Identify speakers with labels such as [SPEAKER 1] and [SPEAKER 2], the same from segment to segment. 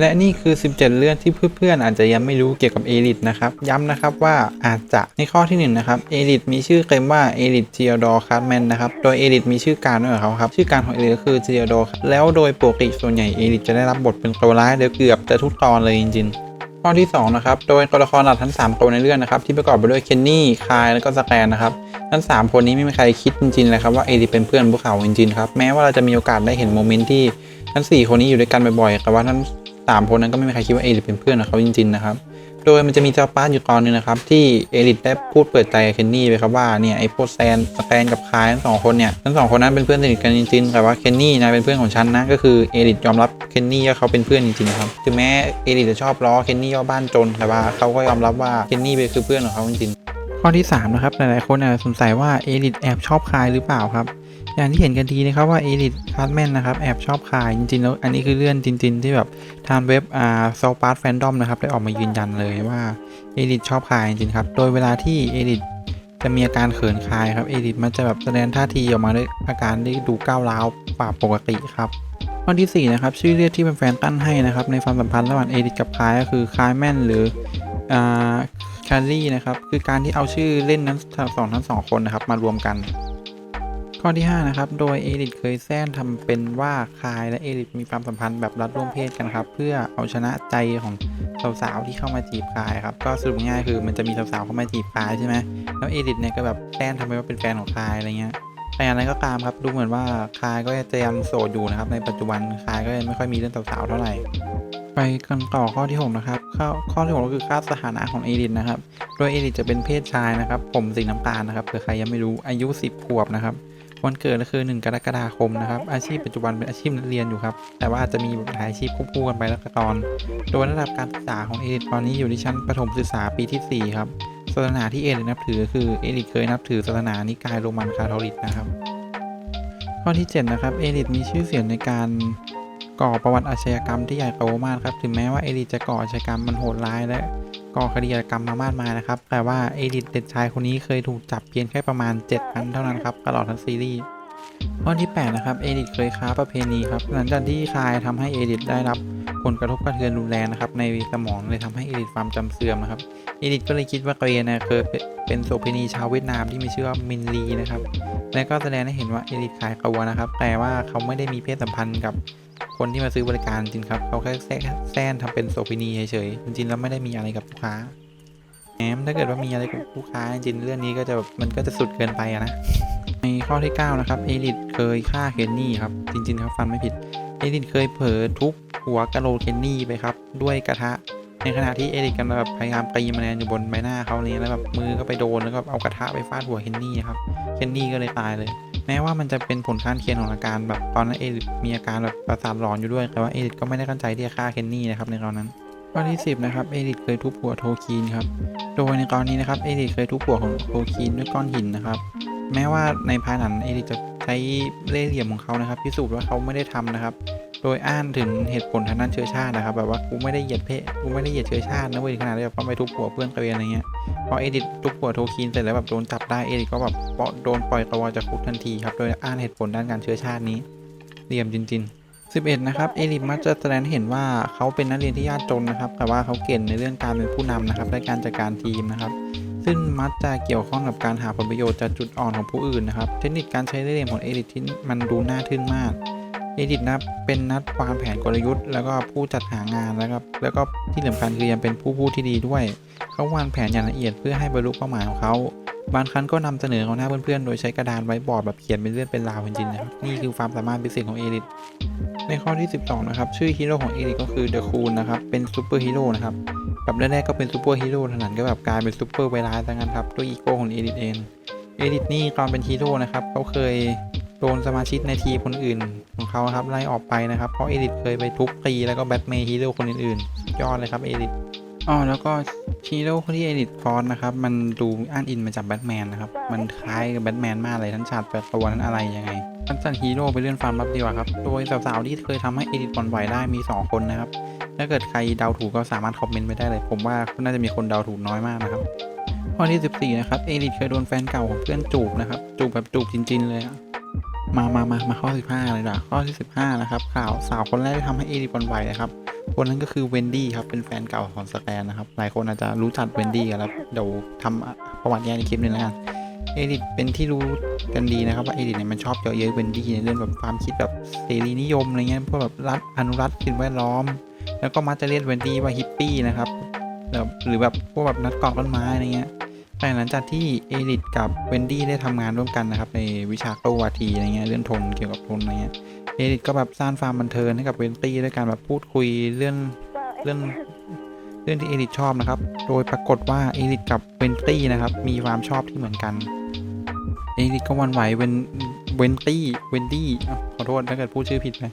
[SPEAKER 1] และนี่คือ 17 เรื่องที่เพื่อนๆอาจจะยังไม่รู้เกี่ยวกับเอลิทนะครับย้ำนะครับว่าอาจจะในข้อที่1นงนะครับเอลิทมีชื่อเต็มว่าเอลิทเจียดอร์คาร์แมนนะครับโดยเอลิทมีชื่อการด้วยของเขาครับชื่อการของเอลิทก็คือเจียดอร์แล้วโดยปกติส่วนใหญ่เอลิทจะได้รับบทเป็นตัวร้ายโดยเกือบจะทุกตอนเลยจริงๆข้อที่2นะครับ โดยตัวละครหลักทั้ง3ตัวในเรื่องนะครับที่ประกอบไปด้วยเคนนี่ คาย แล้วก็สแกนนะครับ ทั้ง 3 คนนี้ไม่มีใครคิดจริงๆเลยครับว่าเอลิเป็นเพื่อนพวกเขาจริงๆครับ แม้ว่าเราจะมีโอกาสได้เห็นโมเมนต์ที่ทั้ง 4 คนนี้อยู่ด้วยกันบ่อยๆ แต่ว่าทั้ง 3 คนนั้นก็ไม่มีใครคิดว่าเอลิทเป็นเพื่อนของเขาจริงๆนะครับ โดยมันจะมีเจ้าป้าอยู่ตอนหนึงนะครับ ที่เอลิทได้พูดเปิดใจกับเคนนี่ไปครับว่าเนี่ยไอ้พวกแซนสแตนกับคายทั้งสองคนเนี่ยทั้งสองคนนั้นเป็นเพื่อนสนิทกันจริงๆแต่ว่าเคนนี่นะเป็นเพื่อนของฉันนะก็คือเอลิทยอมรับเคนนี่ว่าเขาเป็นเพื่อนจริงๆนะครับถึงแม้เอลิทจะชอบล้อเคนนี่ว่าบ้านจนแต่ว่าเขาก็ยอมรับว่าเคนนี่เป็นคือเพื่อนของเขาจริงๆข้อที่สามนะครับหลายๆคนอาจจะสงสัยว่าเอลิทแอบชอบคายหรือเปล่าครับ อย่างที่เห็นกันดีนะครับว่าเอลิทคาร์ดแมนนะครับแอบชอบคายจริงๆแล้วอันนี้คือเรื่องจริง ๆ ที่แบบทางเว็บอ่าซอลปาร์ตแฟนดอมนะครับได้ออกมายืนยันเลยว่าเอลิทชอบคายจริงๆครับโดยเวลาที่เอลิทจะมีอาการเขินคายครับเอลิทมันจะแบบแสดงท่าทีออกมาด้วยอาการที่ดูก้าวร้าวกว่าปกติครับข้อที่สี่นะครับชื่อเรียกที่เป็นแฟนตั้งให้นะครับในความสัมพันธ์ระหว่างเอลิทกับคายก็คือคายแมนหรืออ่าคารี่นะครับคือการที่เอาชื่อเล่นนั้นสองทั้งสองคนนะครับมารวมกัน ข้อที่ 5 นะครับ โดยเอริทเคยแซนทำเป็นว่าคายและเอริทมีความสัมพันธ์แบบรัดร่วมเพศกันครับ เพื่อเอาชนะใจของสาวๆที่เข้ามาจีบคายครับ ก็สรุปง่ายคือมันจะมีสาวๆเข้ามาจีบคายใช่ไหมแล้วเอริทเนี่ยก็แบบแซนทำเป็นว่าเป็นแฟนของคายอะไรเงี้ยแต่อย่างไรก็ตามครับดูเหมือนว่าคายก็จะยังโสดอยู่นะครับ ในปัจจุบันคายก็ยังไม่ค่อยมีเรื่องสาวๆเท่าไหร่ไปกันต่อข้อที่ 6 นะครับ ข้อข้อที่ 6 ก็คือค่าสถานะของเอริทนะครับ โดยเอริทจะเป็นเพศชายนะครับ ผมสีน้ำตาลนะครับเผื่อใครยังไม่รู้อายุ 10 ขวบนะครับ วันเกิดก็คือ1กรกฎาคมนะครับอาชีพปัจจุบันเป็นอาชีพนักเรียนอยู่ครับแต่ว่าจะมีหลายอาชีพควบคู่กันไปแล้วก็ตอน โดยระดับการศึกษาของเอริตอนนี้อยู่ที่ชั้นประถมศึกษาปีที่ 4 ครับศาสนาที่เอริทนับถือก็คือเอริทเคยนับถือศาสนานิกายโรมันคาทอลิกนะครับ ข้อที่ 7 นะครับเอริทมีชื่อเสียงในการก่อประวัติอาชญากรรมที่ใหญ่โตมากครับถึงแม้ว่าเอริทจะก่ออาชญากรรมมันโหดร้ายและ ก่อคดีอาชญากรรมมามากมายนะครับ แต่ว่าเอริทเด็กชายคนนี้เคยถูกจับเพียงแค่ประมาณ7ครั้งเท่านั้นครับตลอดทั้งซีรีส์ข้อที่ 8 นะครับ เอริทเคยค้าประเพณีครับ หลังจากที่คายทำให้เอริทได้รับผลกระทบกระเทือนรุนแรงนะครับ ในสมองเลยทำให้เอริทความจำเสื่อมนะครับ เอริทก็เลยคิดว่าเองเนี่ยเคยเป็นโสเภณีชาวเวียดนามที่มีชื่อว่ามินลีนะครับ และก็แสดงให้เห็นว่าเอริทขายตัวนะครับ แต่ว่าเขาไม่ได้มีเพศสัมพันธ์กับ คนที่มาซื้อบริการจริงครับเขาแค่แซะแซนทำเป็นโสเภณีเฉยๆจริงๆแล้วไม่ได้มีอะไรกับลูกค้าแหมถ้าเกิดว่ามีอะไรกับลูกค้าจริงเรื่องนี้ก็จะแบบมันก็จะสุดเกินไปนะในข้อที่ 9 นะครับ เอริทเคยฆ่าเคนนี่ครับ จริงๆครับฟันไม่ผิด เอริทเคยเผลอทุบหัวกะโหลกเคนนี่ไปครับ ด้วยกระทะ ในขณะที่เอริกกำลังแบบพยายามตีแมลงอยู่บนใบหน้าเขาเนี่ยแล้วแบบมือก็ไปโดนแล้วก็เอากระทะไปฟาดหัวเคนนี่ครับ เคนนี่ก็เลยตายเลย แม้ว่ามันจะเป็นผลข้างเคียงของอาการแบบตอนนั้นเอริกมีอาการแบบประสาทหลอนอยู่ด้วยแต่ว่าเอริกก็ไม่ได้ตั้งใจที่จะฆ่าเคนนี่นะครับในตอนนั้นข้อที่10นะครับเอริกเคยทุบหัวโทคีนครับโดยในกรณีนะครับเอริกเคยทุบหัวของโทคีนด้วยก้อนหินนะครับแม้ว่าในภายหลังเอริกจะใช้เล่ห์เหลี่ยมของเขานะครับพิสูจน์ว่าเขาไม่ได้ทำนะครับ โดยอ้างถึงเหตุผลทางด้านเชื้อชาตินะครับแบบว่ากูไม่ได้เหยียดเพศกูไม่ได้เหยียดเชื้อชาตินะเว้ยขนาดที่แบบต้องไปทุบหัวเพื่อนตัวเองอะไรเงี้ย พอเอดิททุบหัวโทคีนเสร็จแล้วแบบโดนจับได้เอดิทก็แบบปล่อโดนปล่อยตัวจากคุกทันทีครับ โดยอ้างเหตุผลด้านการเชื้อชาตินี้เหลี่ยมจริงๆ11 นะครับ เอริทมักจะแสดงเห็นว่าเขาเป็นนักเรียนที่ยากจนนะครับ แต่ว่าเขาเก่งในเรื่องการเป็นผู้นำนะครับ และการจัดการทีมนะครับ ซึ่งมักจะเกี่ยวข้องกับการหาผลประโยชน์จากจุดอ่อนของผู้อื่นนะครับ เทคนิคการใช้เล่ห์ของเอริทที่มันดูน่าทึ่งมาก เอดิทนะเป็นนักวางแผนกลยุทธ์ แล้วก็ผู้จัดหางานแล้วก็แล้วก็ที่สำคัญคือยังเป็นผู้พูดที่ดีด้วย เขาวางแผนอย่างละเอียดเพื่อให้บรรลุเป้าหมายของเขาบางครั้งก็นำเสนอของหน้าเพื่อนๆ โดยใช้กระดานไว้บอร์ดแบบเขียนเป็นเรื่องเป็นราวจริงๆนะครับนี่คือความสามารถพิเศษของเอดิทในข้อที่ 12 นะครับ ชื่อฮีโร่ของเอดิทก็คือเดอะคูนนะครับ เป็นซูเปอร์ฮีโร่นะครับแบบแรกๆก็เป็นซูเปอร์ฮีโร่หลังๆก็แบบกลายเป็นซูเปอร์ไวรัสซะงั้นครับด้วยอีโก้ของเอดิทเองเอดิทนี่ตอนเป็นฮีโร่นะครับเขาเคย โดนสมาชิกในทีมคนอื่นของเขาครับไล่ออกไปนะครับ เพราะเอริทเคยไปทุบตีแล้วก็แบทเมย์ฮีโร่คนอื่นๆยอดเลยครับเอริทอ๋อแล้วก็ฮีโร่คนที่เอริทฟอนนะครับ มันดูอ้างอินมาจากแบทแมนนะครับ มันคล้ายกับแบทแมนมากเลยทั้งฉากแปลตัวนั้นอะไรยังไงทั้งจัดฮีโร่ไปเรื่องฟาร์มรับดีกว่าครับ โดยสาวๆที่เคยทำให้เอริทปอนไหวได้มี 2 คนนะครับ ถ้าเกิดใครเดาถูกก็สามารถคอมเมนต์ไปได้เลย ผมว่าน่าจะมีคนเดาถูกน้อยมากนะครับข้อที่ 14 นะครับ เอริทเคยโดนแฟนเก่าของเพื่อนจูบนะครับ จูบแบบจูบจริงๆเลยอะ มามามามาข้อ 15 เลยนะข้อที่ 15 นะครับ ข่าวสาวคนแรกที่ทำให้เอริปอนไหวนะครับ คนนั้นก็คือเวนดี้ครับ เป็นแฟนเก่าของสแตนนะครับ หลายคนอาจจะรู้จักเวนดี้กันแล้ว เดี๋ยวทำประวัติแยกในคลิปนึงแล้วกัน เอริทเป็นที่รู้กันดีนะครับว่าเอริทเนี่ยมันชอบเยาะเย้ยเวนดี้ในเรื่องแบบความคิดแบบเสรีนิยมอะไรเงี้ย พวกแบบรัฐอนุรักษ์สิ่งแวดล้อม แล้วก็มักจะเรียกเวนดี้ว่าฮิปปี้นะครับแบบหรือแบบพวกแบบนักเกาะต้นไม้อะไรเงี้ย แต่หลังจากที่เอริทกับเวนดี้ได้ทำงานร่วมกันนะครับในวิชาโตวาทีอะไรเงี้ยเรื่องทนเกี่ยวกับทนอะไรเงี้ยเอริทก็แบบสร้างความบันเทิงให้กับเวนดี้ด้วยการแบบพูดคุยเรื่องเรื่องเรื่องที่เอริทชอบนะครับ โดยปรากฏว่าเอริทกับเวนตี้นะครับมีความชอบที่เหมือนกันเอริทก็วันไหวเวนเวนตี้เวนดี้ขอโทษถ้าเกิดพูดชื่อผิดไป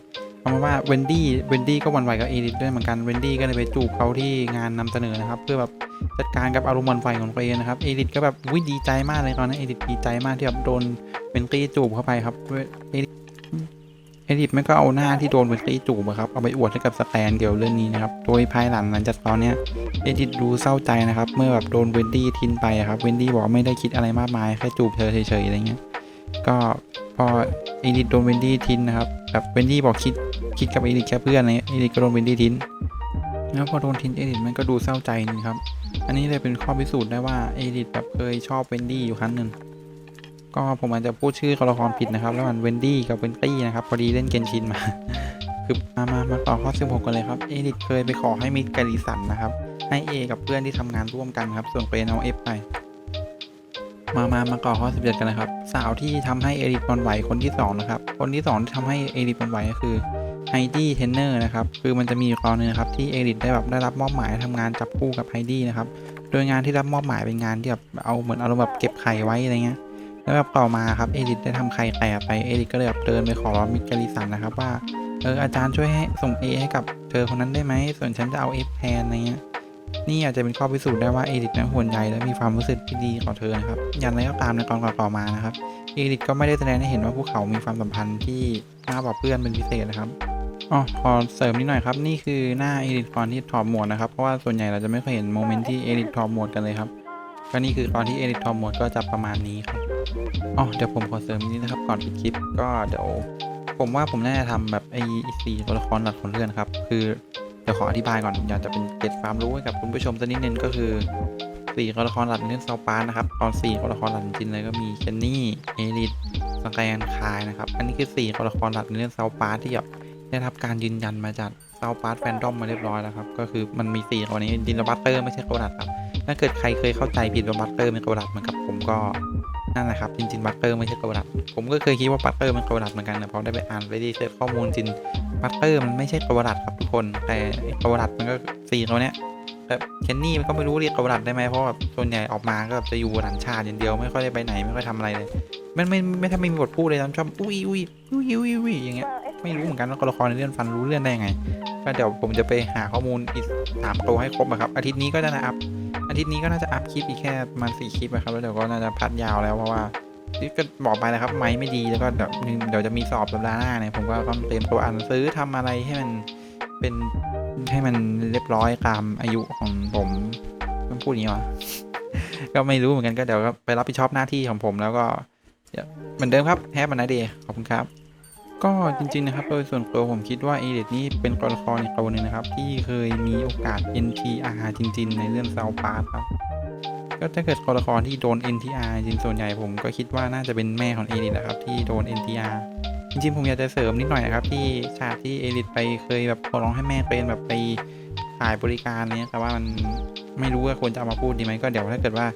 [SPEAKER 1] เอามาว่าเวนดี้เวนดี้ก็วันไหวกับเอริทด้วยเหมือนกันเวนดี้ก็เลยไปจูบเขาที่งานนำเสนอนะครับ เพื่อแบบจัดการกับอารมณ์วันไหวของตัวเองนะครับเอริทก็แบบวิดีใจมากเลยตอนนั้นเอริทดีใจมากที่แบบโดนเวนตี้จูบเข้าไปครับเอริทเอดิทมันก็เอาหน้าที่โดนเวนตี้จูบอะครับเอาไปอวดให้กับสแตนเกี่ยวเรื่องนี้นะครับโดยภายหลังหลังจากตอนเนี้ยเอดิทดูเศร้าใจนะครับเมื่อแบบโดนเวนดี้ทิ้งไปครับเวนดี้บอกไม่ได้คิดอะไรมากมายแค่จูบเธอเฉยๆอะไรเงี้ย ก็พอเอดิทโดนเวนดี้ทิ้งนะครับแบบเวนดี้บอกคิดคิดกับเอดิทแค่เพื่อนอะไรเงี้ยเอดิทก็โดนเวนดี้ทิ้งแล้วพอโดนทิ้งเอดิทมันก็ดูเศร้าใจนึงครับ อันนี้เลยเป็นข้อพิสูจน์ได้ว่าเอดิทแบบเคยชอบเวนดี้อยู่ครั้งหนึ่งก็ผมอาจจะพูดชื่อตัวละครผิดนะครับแล้วมันเวนดี้กับเวนตี้นะครับพอดีเล่นเกนชินมาคือมามามาต่อข้อ16กันเลยครับเอริทเคยไปขอให้มิดกาลิสันนะครับให้เอกับเพื่อนที่ทำงานร่วมกันครับส่วนเปนเอาเอฟไป มามามาต่อข้อ 17 กันเลยครับ สาวที่ทำให้เอริทหวันไหวคนที่สองนะครับคนที่สองที่ทำให้เอริทหวันไหวก็คือไฮดี้เทนเนอร์นะครับ คือมันจะมีอยู่ตอนหนึงนะครับที่เอริทได้แบบได้รับมอบหมายให้ทำงานจับคู่กับไฮดี้นะครับ โดยงานที่รับมอบหมายเป็นงานที่แบบเอาเหมือนอารมณ์แบบเก็บไข่ไว้อะไรเงี้ย แล้วแบบต่อมาครับเอริทได้ทำไข่แตกไป เอริทก็เลยแบบเดินไปขอร้องมิกาลิสันนะครับว่า เอออาจารย์ช่วยให้ส่ง A ให้กับเธอคนนั้นได้ไหม ส่วนฉันจะเอา F แทนอะไรเงี้ย นี่อาจจะเป็นข้อพิสูจน์ได้ว่าเอริทนั้นห่วงใยและมีความรู้สึกที่ดีต่อเธอนะครับ อย่างไรก็ตามในตอนต่อๆมานะครับ เอริทก็ไม่ได้แสดงให้เห็นว่าพวกเขามีความสัมพันธ์ที่น่าบอกเพื่อนเป็นพิเศษนะครับอ๋อขอเสริมนิดหน่อยครับ นี่คือหน้าเอริทก่อนที่ถอดหมวกนะครับ เพราะว่าส่วนใหญ่เราจะไม่เคยเห็นโมเมนต์ที่เอริทถอดหมวกกันเลยครับ ก็นี่คือตอนที่เอริทถอดหมวกก็จะประมาณนี้ครับ อ๋อ เดี๋ยวผมขอเสริมนิดนะครับ ก่อนปิดคลิป ก็เดี๋ยวผมว่าผมน่าจะทำแบบไอ้สี่ตัวละครหลักของเรื่องครับ คือ ดี๋ยวขออธิบายก่อนอยากจะเป็นเกร็ดความรู้ให้กับคุณผู้ชมสักนิดนึงก็คือสี่ตัวละครหลักในเรื่องซาวปาร์นะครับตอนสี่ตัวละครหลักจริงเลยก็มีเคนนี่เอริทสแกนคายนะครับอันนี้คือสี่ตัวละครหลักในเรื่องซาวปาร์ที่แบบได้รับการยืนยันมาจากซาวปาร์แฟนดอมมาเรียบร้อยแล้วครับก็คือมันมีสี่คนนี้ดินบัตเตอร์ไม่ใช่โคดัตครับถ้าเกิดใครเคยเข้าใจผิดว่าบัตเตอร์เป็นโคดัตเหมือนกับผมก็ นั่นแหละครับจริงๆบัตเตอร์ไม่ใช่โกดัตผมก็เคยคิดว่าบัตเตอร์มันโกดัตเหมือนกันนะเพราะได้ไปอ่านไปดีเสิร์ชข้อมูลจริงบัตเตอร์มันไม่ใช่โกดัตครับทุกคน แต่โกดัตมันก็สี่ตัวเนี้ยแบบเคนนี่มันก็ไม่รู้เรียกโกดัตได้ไหมเพราะแบบส่วนใหญ่ออกมาก็แบบจะอยู่หลังชาติอย่างเดียวไม่ค่อยได้ไปไหนไม่ค่อยทำอะไรเลยมันไม่ไม่ถ้าไม่มีบทพูดเลยนะชอบอุ้ยอุ้ยอุ้ยอุ้ยอุ้ยอย่างเงี้ยไม่รู้เหมือนกันว่าตัวละครในเรื่องฟันรู้เรื่องได้ยังไงก็เดี๋ยวผมจะไปหาข้อมูลอีกสามตัวให้ครบอะครับอาทิตย์นี้ก็จะนะอัพอา ทิตย์นี้ก็น่าจะอัพคลิปอีกแค่ประมาณสี่คลิปนะครับแล้วเดี๋ยวก็น่าจะพัดยาวแล้วเพราะว่าที่ก็บอกไปนะครับไม้ไม่ดีแล้วก็เดี๋ยวเดี๋ยวจะมีสอบสัปดาห์หน้าเนี่ยผมก็ต้องเตรียมตัวอ่านซื้อทำอะไรให้มันเป็นให้มันเรียบร้อยตามอายุของผมต้องพูดอย่างนี้วะก็ไม่รู้เหมือนกันก็เดี๋ยวก็ไปรับผิดชอบหน้าที่ของผมแล้วก็เดี๋ยวเหมือนเดิมครับแฮปปี้ไนเดย์ขอบคุณครับ ก็จริงๆนะครับโดยส่วนตัวผมคิดว่าเอเดนี่เป็นตัวละครอีกตัวหนึงนะครับ ที่เคยมีโอกาส NTR จริง ๆ ในเรื่องเซาปาร์ครับก็ถ้าเกิดตัวละครที่โดน NTR จริงๆส่วนใหญ่ผมก็คิดว่าน่าจะเป็นแม่ของเอริทนะครับที่โดน NTR จริงๆผมอยากจะเสริมนิดหน่อยนะครับที่ฉากที่เอริทไปเคยแบบขอร้องให้แม่เป็นแบบไปขายบริการอะไรเนี้ยแต่ว่ามันไม่รู้ว่าควรจะเอามาพูดดีไหมก็เดี๋ยวถ้าเกิดว่า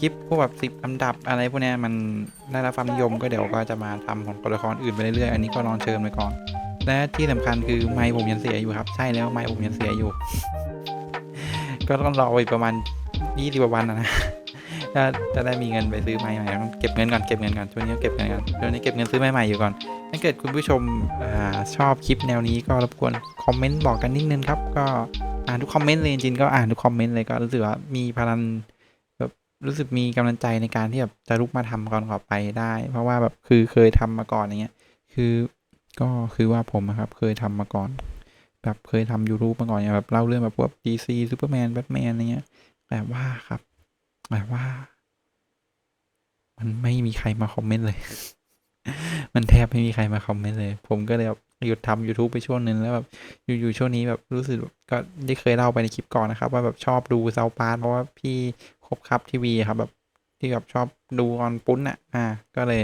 [SPEAKER 1] คลิปพวกแบบสิบอันดับอะไรพวกนี้มันได้รับความนิยมก็เดี๋ยวก็จะมาทำของตัวละครอื่นไปเรื่อยๆ อันนี้ก็ลองเชิญไปก่อน และที่สำคัญคือไมค์ผมยังเสียอยู่ครับ ใช่แล้วไมค์ผมยังเสียอยู่ ก็ต้องรออีกประมาณยี่สิบวันนะนะถ้าจะได้มีเงินไปซื้อไมค์ใหม่ต้องเก็บเงินก่อนเก็บเงินก่อนช่วงนี้เก็บเงินก่อนช่วงนี้เก็บเงินซื้อไมค์ใหม่อยู่ก่อน ถ้าเกิดคุณผู้ชมอชอบคลิปแนวนี้ก็รบกวนคอมเมนต์บอกกันนิดนึงครับ ก็อ่านทุกคอมเมนต์เลยจริงก็อ่านทุกคอมเมนต์เลยก็รู้สึกว่ามีพลัง รู้สึกมีกำลังใจในการที่แบบจะลุกมาทำก่อนต่อไปได้ เพราะว่าแบบคือเคยทำมาก่อนอย่างเงี้ย คือก็คือว่าผมอะครับ เคยทำมาก่อน แบบเคยทำ YouTube มาก่อนอย่างแบบเล่าเรื่องแบบพวก DC Superman Batman อะไรเงี้ยแต่ว่าครับแต่ว่า มันไม่มีใครมาคอมเมนต์เลย มันแทบไม่มีใครมาคอมเมนต์เลย ผมก็เลยแบบหยุดทำ YouTube ไปช่วงนึงแล้วแบบอยู่ๆช่วงนี้แบบรู้สึกก็ได้เคยเล่าไปในคลิปก่อนนะครับ ว่าแบบชอบดูเซาปาร์เพราะว่าพี่ คบครับทีวีครับแบบที่แบบชอบดูออนปุ้นอะ อ่า ก็เลย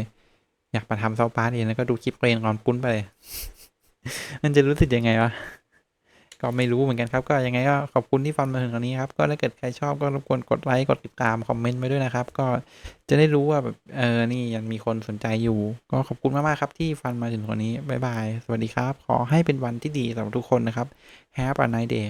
[SPEAKER 1] อยากมาทำเซาปาร์เองแล้วก็ดูคลิปเกรนออนปุ้นไปเลย มันจะรู้สึกยังไงวะ ก็ไม่รู้เหมือนกันครับ ก็ยังไงก็ขอบคุณที่ฟังมาถึงตรงนี้ครับ ก็ถ้าเกิดใครชอบก็รบกวนกดไลค์ กดติดตาม คอมเมนต์ไว้ด้วยนะครับ ก็จะได้รู้ว่าแบบเออ นี่ยังมีคนสนใจอยู่ ก็ขอบคุณมากๆครับที่ฟังมาถึงตรงนี้บ๊ายบาย สวัสดีครับ ขอให้เป็นวันที่ดีสำหรับทุกคนนะครับ Have a nice day